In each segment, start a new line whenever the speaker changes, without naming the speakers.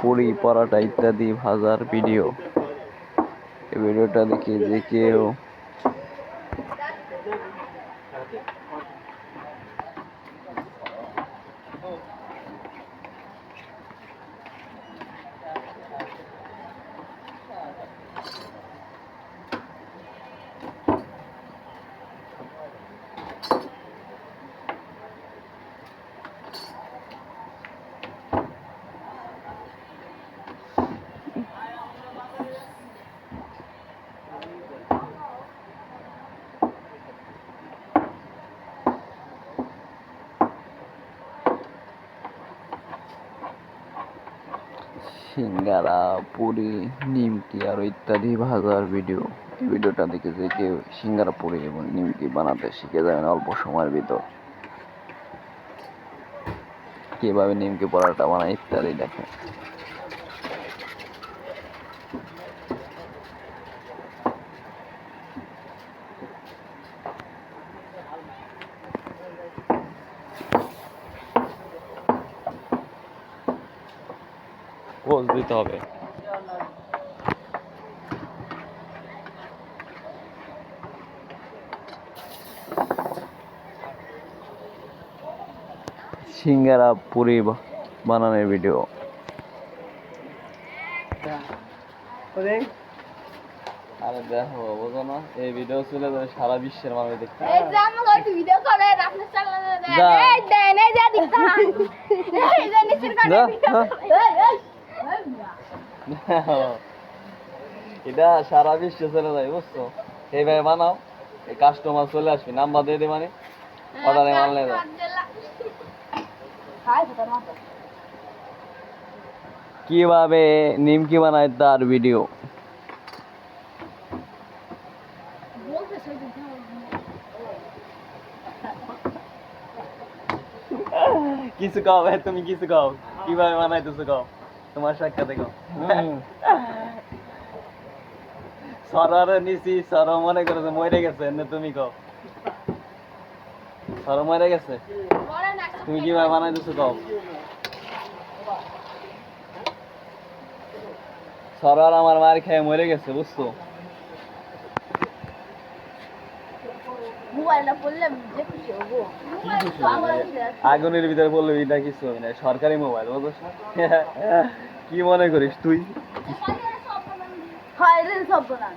পুরি পরাটা ইত্যাদি ভাজার ভিডিও এই ভিডিওটা দেখে যে কেউ সিঙ্গারা, পুরি, নিমকি আরও ইত্যাদি ভাজার ভিডিও এই ভিডিওটা দেখে যে কেউ সিঙ্গারা, পুরি এবং নিমকি বানাতে শিখে যাবেন অল্প সময়ের ভিতর। কীভাবে নিমকি পরোটা বানায় ইত্যাদি দেখেন। দিতে হবে। সিঙ্গারা পুরি বানানোর ভিডিও আরে দেখো বুঝো না এই ভিডিও চলে যাবে সারা বিশ্বের মানুষ দেখতে।
যে আমাকে একটু ভিডিও করে আপনার চ্যানেলে দেন।
যা।
এই দেন এই যে দিকটা এই যে নিচের কানে
যা,
ভিডিও
যা।
এই এই
এটা সারা বিশ্বে চলে যায়, বুঝছ? এইভাবে বানাও কাস্টমার চলে আসবে নাম্বার দিয়ে দিই মানে। অর্ডারে মাল নিয়ে যাও কীভাবে নিমকি বানায় তার ভিডিও কিছু ভাই, তুমি কিছু খাও কীভাবে বানাইতেছো খাও তোমার সাক্ষাৎ দেখো। সরার নিছি সর মনে করেছে মরে গেছে এনে তুমি কও। সর মরে গেছে?
তুমি কি
তুমি বানাই দিছো কও? সরার আমার মার খেয়ে মরে গেছে বুঝছ
মোবাইলটা পড়লে যে খুশি হব
আগুনের ভিতরে বলল এটা কিছু হবে না সরকারি মোবাইল বুঝছ কি মনে করিস তুই
হয় রে সব না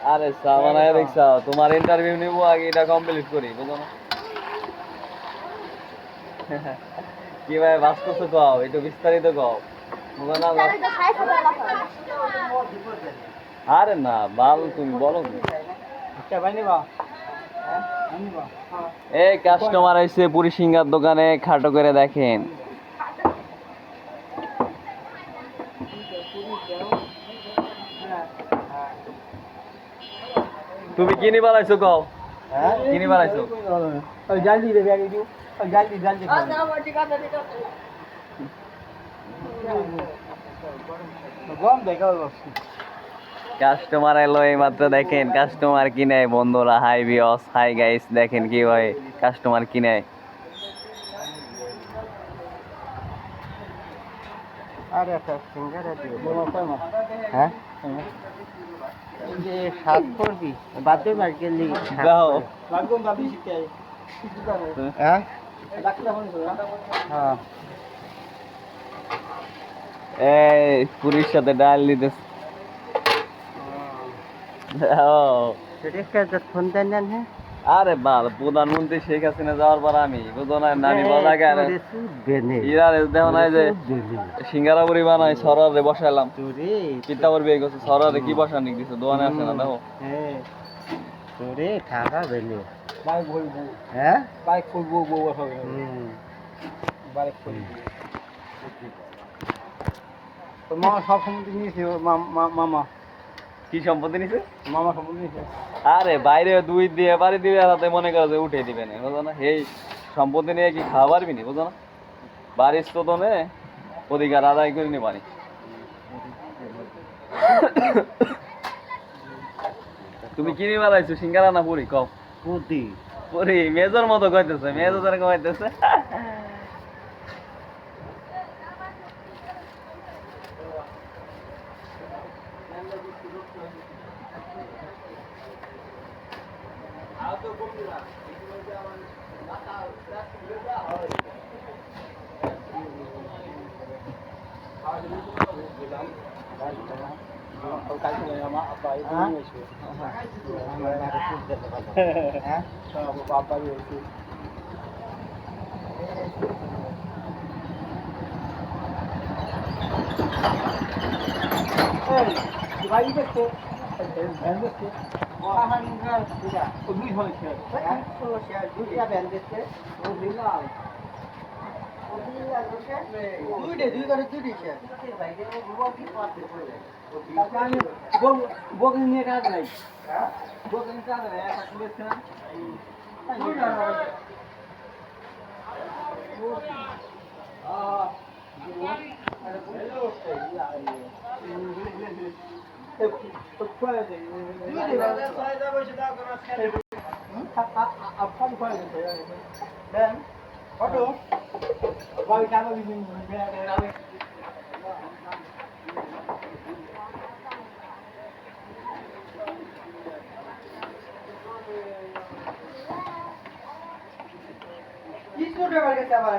ভাই
আরে চা দেখছা তোমার ইন্টারভিউ নিব আগে এটা কমপ্লিট করি বুঝো না? কীভাবে বাঁচতেছো কও একটু বিস্তারিত কও। বুঝো না আরে না বাল তুমি বলো। কি? এই কাস্টমার এসে পুরি সিঙ্গার দোকানে খাটো করে দেখেন। তুমি কিনি বানাইছো কও? কিনি বানাইছো? কাস্টমার এলো এই মাত্র দেখেন কাস্টমার কিনে বন্ধুরা হাই বিয়স হাই গাইস দেখেন কি হয় কাস্টমার কিনে।
আরে একটা সিঙ্গারা হ্যাঁ? যে করবি মার গেলি হ্যাঁ? হ্যাঁ।
এই পুরীর সাথে ডাল দিতেছে দাও।
সেটা ফোন দেন হ্যাঁ
আরে বাল প্রধানমন্ত্রী শেখ হাসিনা যাওয়ার পর আমি বুঝো না নানি বাজাকে আরে ইরা রে দেখো না যে সিঙ্গারা পুরি বানাই সরার বসাইলাম। করবি এই কথা সরার কি বসান নিক দিছে দোকানে আসে না দেখো।
হ্যাঁ। তোরে টাকা বেলে হ্যাঁ? হুম। মামা সব সম্পত্তি নিয়েছে মামা
কি সম্পত্তি নিছে?
মামা সম্পত্তি নিছে।
আরে বাইরে দুই দিয়ে বাড়ি দিবে তাতে মনে করো যে উঠে দিবে না বুঝো না? এই সম্পত্তি নিয়ে কি খাওয়া পারবি না বুঝো না? বাড়ির নে অধিকার আদায় করে নি পারি তুমি কিনে বেলাইছো সিঙ্গারা না পুরি? কম
পুদি
পুরি মেজর মতো কইতেছে মেজর কইতেছে।
पापा भी वैसे Thank you.
বকরি নিয়ে কাজ নাই বকরি কাজ নাই একটা খুলেছে না
কি করে আবার গেছে আবার